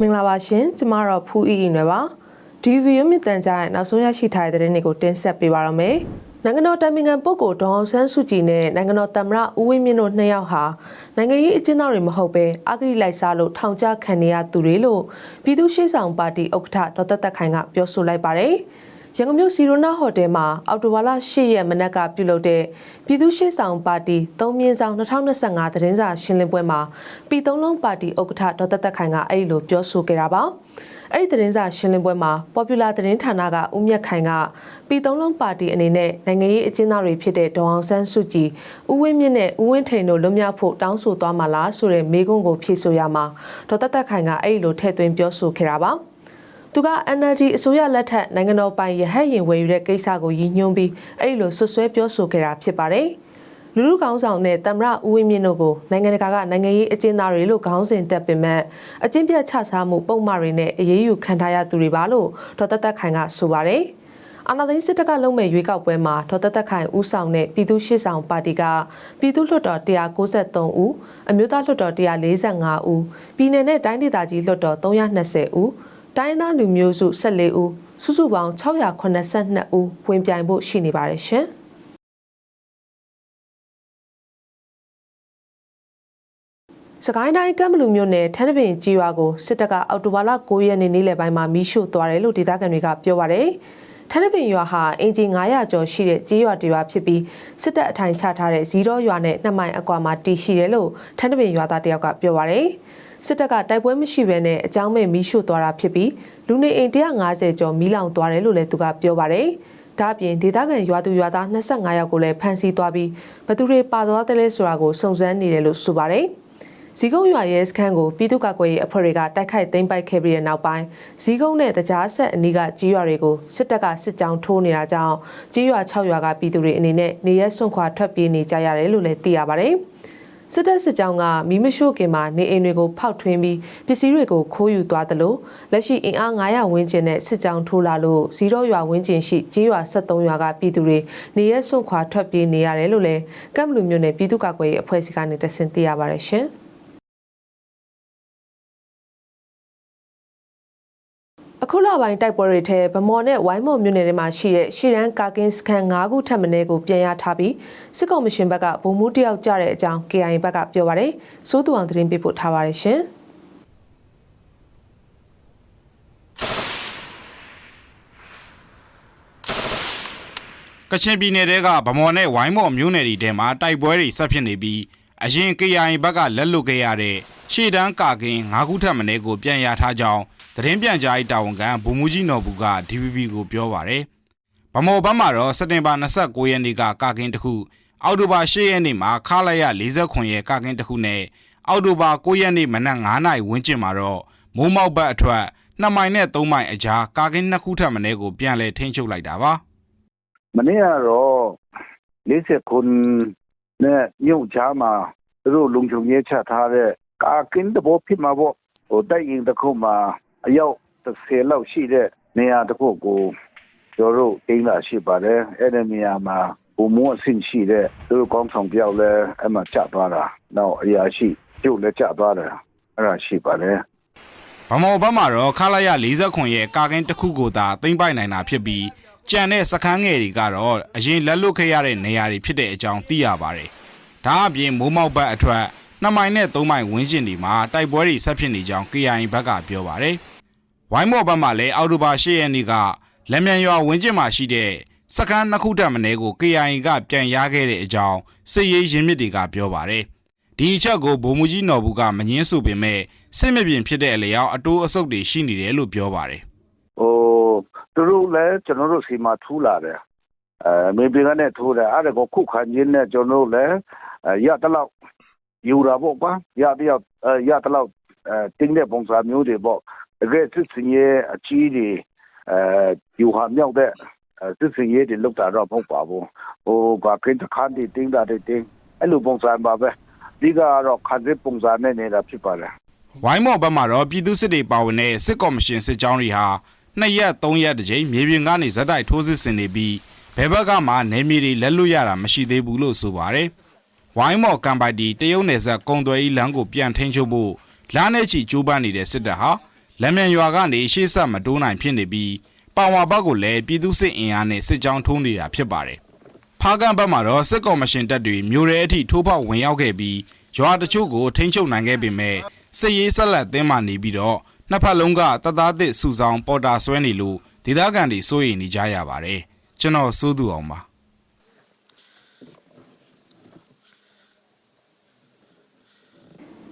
မင်္ဂလာပါရှင်ကျမတော့ဖူးအီအီနွယ်ပါဒီဗီဒီယိုမြင့်တန်ကြားရဲ့နောက်ဆုံးရရှိထားတဲ့သတင်းတွေကိုတင်ဆက်ပေးပါရမယ်နိုင်ငံတော်တိုင်ပင်ခံပုဂ္ဂိုလ်ဒေါအောင်ဆန်းစုကြည်နဲ့နိုင်ငံတော်သမ္မတဦးဝင်းမြင့်တို့နှစ်ယောက်ဟာနိုင်ငံရေးအကျဉ်းသားတွေမဟုတ်ဘဲအဂရိလိုက်စားလို့ထောင်ချခံနေရသူတွေလို့ပြည်သူ့ရှေ့ဆောင်ပါတီဥက္ကဋ္ဌဒေါက်တာတက်ခိုင်ကပြောဆိုလိုက်ပါတယ် ရန်ကုန်မြို့စီရိုနာဟိုတယ်မှာအော်တိုဝါလာ၈ရက်မနက်ကပြုလုပ်တဲ့ပြည်သူ့ရှေ့ဆောင်ပါတီ၃မြင်းဆောင်2025သတင်းစာရှင်းလင်းပွဲမှာပြည်သုံးလုံးပါတီဥက္ကဋ္ဌဒေါက်တာတက်ခိုင်ကအဲ့ဒီလိုပြောဆိုခဲ့တာပါအဲ့ဒီသတင်းစာရှင်းလင်းပွဲမှာ Popular သတင်းဌာနကဦးမြတ်ခိုင်ကပြည်သုံးလုံးပါတီအနေနဲ့နိုင်ငံရေးအကျဉ်းသားတွေဖြစ်တဲ့ဒေါအောင်ဆန်းစုကြည်ဦးဝင်းမြင့်နဲ့ဦးဝင်းထိန်တို့လွတ်မြောက်ဖို့တောင်းဆိုသွားမှာလားဆိုတဲ့မေးခွန်းကိုဖြေဆိုရမှာဒေါက်တာတက်ခိုင်ကအဲ့ဒီလိုထည့်သွင်းပြောဆိုခဲ့တာပါ သူက NLD အစိုးရလက်ထက်နိုင်ငံတော်ပိုင်ရဟတ်ရင်ဝယ်ယူတဲ့ကိစ္စကိုရည်ညွှန်းပြီးအဲ့ဒီလိုဆွဆွဲပြောဆိုခဲ့တာဖြစ်ပါတယ်။လူလူကောင်းဆောင်နဲ့တမရဦးဝင်းမြင့်တို့ကိုနိုင်ငံတကာကနိုင်ငံရေးအကျဉ်းသားတွေလို့ခေါင်းစဉ်တက်ပင်မဲ့အကျဉ်းပြတ်ချစားမှုပုံမှားတွေနဲ့အရေးယူခံထားရသူတွေပါလို့ဒေါက်တာတက်ခိုင်ကဆိုပါတယ်။အာနာသိန်းစစ်တပ်ကလုံးမဲ့ရွေးကောက်ပွဲမှာဒေါက်တာတက်ခိုင်ဦးဆောင်တဲ့ပြည်သူ့ရှေ့ဆောင်ပါတီကပြည်သူ့လွှတ်တော်193ဦးအမျိုးသားလွှတ်တော်145ဦးပြည်내နဲ့တိုင်းဒေသကြီးလွှတ်တော်320ဦး တိုင်းသားလူမျိုးစု14ဦးစုစုပေါင်း682ဦးဝင်ပြိုင်ဖို့ရှိနေပါတယ်ရှင်။စကိုင်းတိုင်းကမ်ဘလူမြို့နယ်ထန်းတပင်ကြီးရွာကိုစစ်တပ်ကအော်တိုဘာလ9ရက်နေ့နေ့လယ်ပိုင်းမှာမီးရှို့သွားတယ်လို့ဒေသခံတွေကပြောပါတယ်။ထန်းတပင်ရွာဟာအင်ဂျီ900ကျော်ရှိတဲ့ကြီးရွာတစ်ရွာဖြစ်ပြီးစစ်တပ်အထိုင်ချထားတဲ့ဇီရောရွာနဲ့နှစ်မိုင်အကွာမှာတည်ရှိတယ်လို့ထန်းတပင်ရွာသားတယောက်ကပြောပါတယ်။ စစ်တပ်ကတိုက်ပွဲမရှိဘဲနဲ့အကြောင်းမဲ့မီးရှို့သွားတာဖြစ်ပြီးလူနေအိမ်150ကျော်မီးလောင်သွားတယ်လို့လည်းသူကပြောပါတယ်။ဒါ့အပြင်ဒေသခံရွာသူရွာသား25ယောက်ကိုလည်းဖမ်းဆီးသွားပြီးဘသူတွေပါသွားတယ်လဲဆိုတာကိုစုံစမ်းနေတယ်လို့ဆိုပါတယ်။ဇီးကုန်းရွာရဲစခန်းကိုပြည်သူ့ကာကွယ်ရေးအဖွဲ့တွေကတိုက်ခိုက်သိမ်းပိုက်ခဲ့ပြီးတဲ့နောက်ပိုင်းဇီးကုန်းနဲ့တကြားဆက်အနီးကကြီးရွာတွေကိုစစ်တပ်ကစစ်ကြောင်းထိုးနေတာကြောင့်ကြီးရွာ6ရွာကပြည်သူတွေအနေနဲ့နေရဲစွန့်ခွာထွက်ပြေးနေကြရတယ်လို့လည်းသိရပါတယ်။ စစ်တပ်စစ်ကြောင်းကမီးမရှို့ခင်မှာနေအိမ်တွေကိုဖောက်ထွင်းပြီးပစ္စည်းတွေကိုခိုးယူသွားတယ်လို့လက်ရှိအင်အား900ဝန်းကျင်နဲ့စစ်ကြောင်းထိုးလာလို့ဇီရောရွာဝန်းကျင်ရှိကြီးရွာ73ရွာကပြည်သူတွေနေရဲစွန့်ခွာထွက်ပြေးနေရတယ်လို့လည်းကမ်ဘလူမျိုးနယ်ပြည်သူ့ကာကွယ်ရေးအဖွဲ့အစည်းကနေတဆင့်သိရပါတယ်ရှင်။ အခုလပိုင်းတိုက်ပွဲတွေထဲဗမော်နဲ့ဝိုင်းမော်မြို့နယ်တွေမှာရှိတဲ့ရှီရန်ကာကင်းစခန်း၅ခုထပ်မံကိုပြန်ရထားပြီးစစ်ကောင်မရှင်ဘက်ကဗိုလ်မှူးတယောက်ကြတဲ့အကြောင်း KIA ဘက်ကပြောပါရယ်စိုးသူအောင်သတင်းပေးပို့ထားပါတယ်ရှင်။ကချင်ပြည်နယ်တဲကဗမော်နဲ့ဝိုင်းမော်မြို့နယ်တွေထဲမှာတိုက်ပွဲတွေဆက်ဖြစ်နေပြီးအရင် KIA ဘက်ကလက်လွတ်ခဲ့ရတဲ့ရှေ့တန်းကာကင်း၅ခုထပ်မံကိုပြန်ရထားကြောင်း သတင်းပြန်ကြားရေးတာဝန်ခံဗိုလ်မှူးကြီးနော်ဘူးက DVB ကိုပြောပါတယ်။ဗမော်ဘက်မှာတော့စက်တင်ဘာ29ရက်နေ့ကကာကင်းတစ်ခုအောက်တိုဘာ10ရက်နေ့မှာခလာရ49ရဲ့ကာကင်းတစ်ခုနဲ့အောက်တိုဘာ9ရက်နေ့မနက်9နာရီဝန်းကျင်မှာတော့မိုးမောက်ဘက်အထွက်2မိုင်နဲ့3မိုင်အကြားကာကင်းနှစ်ခုထပ်မံကိုပြန်လဲထိန်းချုပ်လိုက်တာပါ။မနေ့ကတော့40ခုနဲ့ညုံချားမှာသူတို့လုံခြုံရေးချထားတဲ့ကာကင်းတဘောဖြစ်မှာပေါ့ဟိုတိုက်ရင်တစ်ခုမှာ အယောက်30လောက်ရှိတဲ့နေရာတစ်ခုကိုကျွန်တော်တို့တင်းလာရှိပါတယ်အဲ့ဒီနေရာမှာဘုံမောအဆင့်ရှိတဲ့သူတို့ကောင်းဆောင်ပြောက်လဲအဲ့မှာကျသွားတာနောက်အရာရှိကျုပ်လည်းကျသွားတယ်အဲ့ဒါရှိပါတယ်ဗမော်ဘက်မှာတော့ခလာရ49ရဲ့ကာကင်းတစ်ခုကိုသာသိမ့်ပိုက်နိုင်တာဖြစ်ပြီးကြံတဲ့စခန်းငယ်တွေကတော့အရင်လက်လွတ်ခဲ့ရတဲ့နေရာတွေဖြစ်တဲ့အကြောင်းသိရပါတယ်။ဒါအပြင်မိုးမောက်ဘက်အထွက် 2မိုင်နဲ့3မိုင်ဝန်းကျင်တွေမှာတိုက်ပွဲတွေဆက်ဖြစ်နေကြောင်း KIA ဘက်ကပြောပါတယ်။ဝိုင်းမော်ဘက်မှာလည်းအောက်တိုဘာ10ရက်နေ့ကလက်မြန်ရွာဝန်းကျင်မှာရှိတဲ့စခန်းနှစ်ခုတက်မနေကို KIA ကပြန်ရခဲ့တဲ့အကြောင်းစစ်ရေးရင်းမြစ်တွေကပြောပါတယ်။ဒီအချက်ကိုဗိုလ်မှူးကြီးနော်ဘူးကမငင်းဆိုပေမဲ့စစ်မပြင်ဖြစ်တဲ့အလျောက်အတိုးအဆုတ်တွေရှိနေတယ်လို့ပြောပါတယ်ဟိုသူတို့လည်းကျွန်တော်တို့စီမှာထူလာတယ်အဲမေဘီကနဲ့ထူတယ်အဲ့ဒါကိုခုခံရင်းနဲ့ကျွန်တော်တို့လည်းအဲရတလောက် ယူတာပေါ့ကွာရတယောက်အဲရတလောက်အဲတင်းတဲ့ပုံစံမျိုးတွေပေါ့တကယ်စစ်စင်ရဲ့အကြီးတွေအဲယူဟာမြောက်တဲ့အဲစစ်စင်ရဲ့တွေလောက်တာတော့မဟုတ်ပါဘူးဟိုကကင်းတခါတည်းတင်းတာတွေတင်းအဲ့လိုပုံစံပါပဲဒီကတော့ခါစစ်ပုံစံနဲ့နေတာဖြစ်ပါလေ။ဝိုင်းမော်ဘက်မှာတော့ပြည်သူစစ်တွေပါဝင်တဲ့စစ်ကော်မရှင်စစ်ကြောင်းတွေဟာနှစ်ရက်သုံးရက်တစ်ကြိမ်မြေပြင်ကနေဇက်တိုက်ထိုးစစ်ဆင်နေပြီးဘယ်ဘက်ကမှနေမြေတွေလက်လွတ်ရတာမရှိသေးဘူးလို့ဆိုပါတယ်။ ဝိုင်းမော်ကမ်ပိုက်တီတရုတ်နယ်စပ်ကုံသွဲဤလမ်းကိုပြန်ထိန်းချုပ်ဖို့လာနေချီကြိုးပမ်းနေတဲ့စစ်တပ်ဟာလက်မြန်ရွာကနေရှေ့ဆက်မတိုးနိုင်ဖြစ်နေပြီးပါဝါဘက်ကိုလည်းပြည်သူစစ်အင်အားနဲ့စစ်ကြောင်းထိုးနေတာဖြစ်ပါတယ်။ဖားကန်ဘက်မှာတော့စစ်ကော်မရှင်တပ်တွေမြို့ရဲအထိထိုးပေါက်ဝင်ရောက်ခဲ့ပြီးရွာတချို့ကိုထိန်းချုပ်နိုင်ခဲ့ပေမဲ့စစ်ရေးဆက်လက်သင်းမှနေပြီးတော့နှစ်ဖက်လုံးကတသားသစ်စုဆောင်ပေါ်တာဆွဲနေလို့ဒေသခံတွေစိုးရိမ်နေကြရပါတယ်။ကျွန်တော်စိုးသူအောင်ပါ